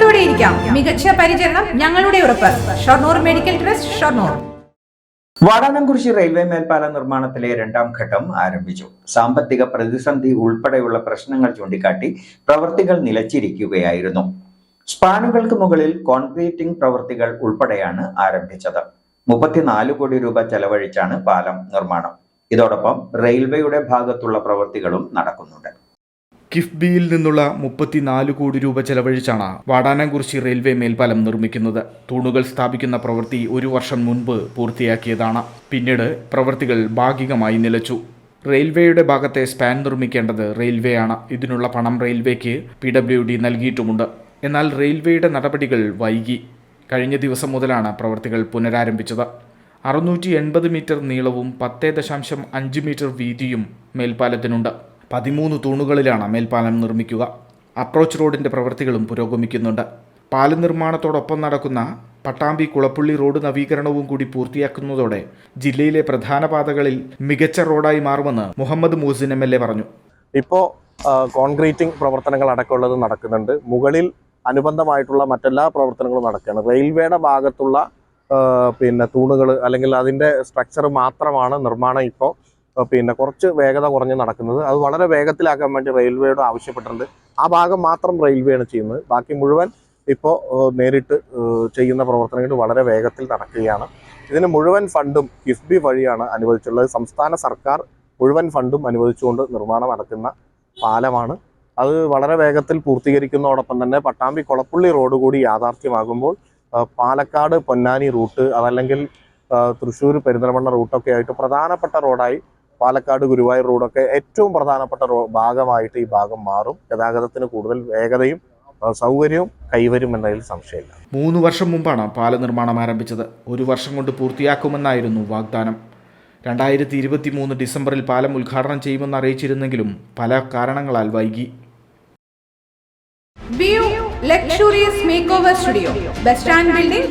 കൂടെയിരിക്കാം മികച്ച പരിചരണം ഞങ്ങളുടെ ഉറപ്പ്. Shoranur medical trust Shoranur. Vadanamkurissi railway മേൽപ്പാല നിർമ്മാണത്തിലെ രണ്ടാം ഘട്ടം ആരംഭിച്ചു. സാമ്പത്തിക പ്രതിസന്ധി ഉൾപ്പെടെയുള്ള പ്രശ്നങ്ങൾ ചൂണ്ടിക്കാട്ടി പ്രവർത്തികൾ നിലച്ചിരിക്കുകയായിരുന്നു. സ്പാനുകൾക്ക് മുകളിൽ കോൺക്രീറ്റിംഗ് പ്രവൃത്തികൾ ഉൾപ്പെടെയാണ് ആരംഭിച്ചത്. മുപ്പത്തിനാല് കോടി രൂപ ചെലവഴിച്ചാണ് പാലം നിർമ്മാണം. ഇതോടൊപ്പം റെയിൽവേയുടെ ഭാഗത്തുള്ള പ്രവൃത്തികളും നടക്കുന്നുണ്ട്. കിഫ്ബിയിൽ നിന്നുള്ള മുപ്പത്തിനാല് കോടി രൂപ ചെലവഴിച്ചാണ് വാടാനംകുറിശി റെയിൽവേ മേൽപ്പാലം നിർമ്മിക്കുന്നത്. തൂണുകൾ സ്ഥാപിക്കുന്ന പ്രവൃത്തി ഒരു വർഷം മുൻപ് പൂർത്തിയാക്കിയതാണ്. പിന്നീട് പ്രവൃത്തികൾ ഭാഗികമായി നിലച്ചു. റെയിൽവേയുടെ ഭാഗത്തെ സ്പാൻ നിർമ്മിക്കേണ്ടത് റെയിൽവേയാണ്. ഇതിനുള്ള പണം റെയിൽവേക്ക് പി ഡബ്ല്യു ഡി നൽകിയിട്ടുമുണ്ട്. എന്നാൽ റെയിൽവേയുടെ നടപടികൾ വൈകി. കഴിഞ്ഞ ദിവസം മുതലാണ് പ്രവൃത്തികൾ പുനരാരംഭിച്ചത്. അറുന്നൂറ്റി എൺപത് മീറ്റർ നീളവും പത്ത് ദശാംശം അഞ്ച് മീറ്റർ വീതിയും മേൽപ്പാലത്തിനുണ്ട്. പതിമൂന്ന് തൂണുകളിലാണ് മേൽപ്പാലം നിർമ്മിക്കുക. അപ്രോച്ച് റോഡിന്റെ പ്രവൃത്തികളും പുരോഗമിക്കുന്നുണ്ട്. പാലം നിർമ്മാണത്തോടൊപ്പം നടക്കുന്ന പട്ടാമ്പി കുളപ്പുള്ളി റോഡ് നവീകരണവും കൂടി പൂർത്തിയാക്കുന്നതോടെ ജില്ലയിലെ പ്രധാന പാതകളിൽ മികച്ച റോഡായി മാറുമെന്ന് Muhammad Muhsin M L A പറഞ്ഞു. ഇപ്പോൾ കോൺക്രീറ്റിംഗ് പ്രവർത്തനങ്ങൾ അടക്കമുള്ളത് നടക്കുന്നുണ്ട്. മുകളിൽ അനുബന്ധമായിട്ടുള്ള മറ്റെല്ലാ പ്രവർത്തനങ്ങളും നടക്കുകയാണ്. റെയിൽവേയുടെ ഭാഗത്തുള്ള പിന്നെ തൂണുകൾ അല്ലെങ്കിൽ അതിന്റെ സ്ട്രക്ചർ മാത്രമാണ് നിർമ്മാണം ഇപ്പോൾ പിന്നെ കുറച്ച് വേഗത കുറഞ്ഞ് നടക്കുന്നത്. അത് വളരെ വേഗത്തിലാക്കാൻ വേണ്ടി റെയിൽവേയോട് ആവശ്യപ്പെട്ടിട്ടുണ്ട്. ആ ഭാഗം മാത്രം റെയിൽവേയാണ് ചെയ്യുന്നത്. ബാക്കി മുഴുവൻ ഇപ്പോൾ നേരിട്ട് ചെയ്യുന്ന പ്രവർത്തനങ്ങൾ വളരെ വേഗത്തിൽ നടക്കുകയാണ്. ഇതിന് മുഴുവൻ ഫണ്ടും കിഫ്ബി വഴിയാണ് അനുവദിച്ചുള്ളത് സംസ്ഥാന സർക്കാർ മുഴുവൻ ഫണ്ടും അനുവദിച്ചുകൊണ്ട് നിർമ്മാണം നടക്കുന്ന പാലമാണ്. അത് വളരെ വേഗത്തിൽ പൂർത്തീകരിക്കുന്നതോടൊപ്പം തന്നെ പട്ടാമ്പി കൊളപ്പുള്ളി റോഡ് കൂടി യാഥാർത്ഥ്യമാകുമ്പോൾ പാലക്കാട് പൊന്നാനി റൂട്ട് അതല്ലെങ്കിൽ തൃശ്ശൂർ പെരിന്തൽമണ്ണ റൂട്ടൊക്കെ ആയിട്ട് പ്രധാനപ്പെട്ട റോഡായി പാലക്കാട് ഗുരുവായൂർ റോഡൊക്കെ ഏറ്റവും പ്രധാനപ്പെട്ട ഭാഗമായിട്ട് ഈ ഭാഗം മാറും. ഗതാഗതത്തിന് കൂടുതൽ വേഗതയും സൗകര്യവും കൈവരും എന്നതിൽ സംശയമില്ല. മൂന്ന് വർഷം മുമ്പാണ് പാല നിർമ്മാണം ആരംഭിച്ചത്. ഒരു വർഷം കൊണ്ട് പൂർത്തിയാക്കുമെന്നായിരുന്നു വാഗ്ദാനം. രണ്ടായിരത്തി ഇരുപത്തി മൂന്ന് ഡിസംബറിൽ പാലം ഉദ്ഘാടനം ചെയ്യുമെന്ന് അറിയിച്ചിരുന്നെങ്കിലും പല കാരണങ്ങളാൽ വൈകി. View luxurious make over studio bus stand building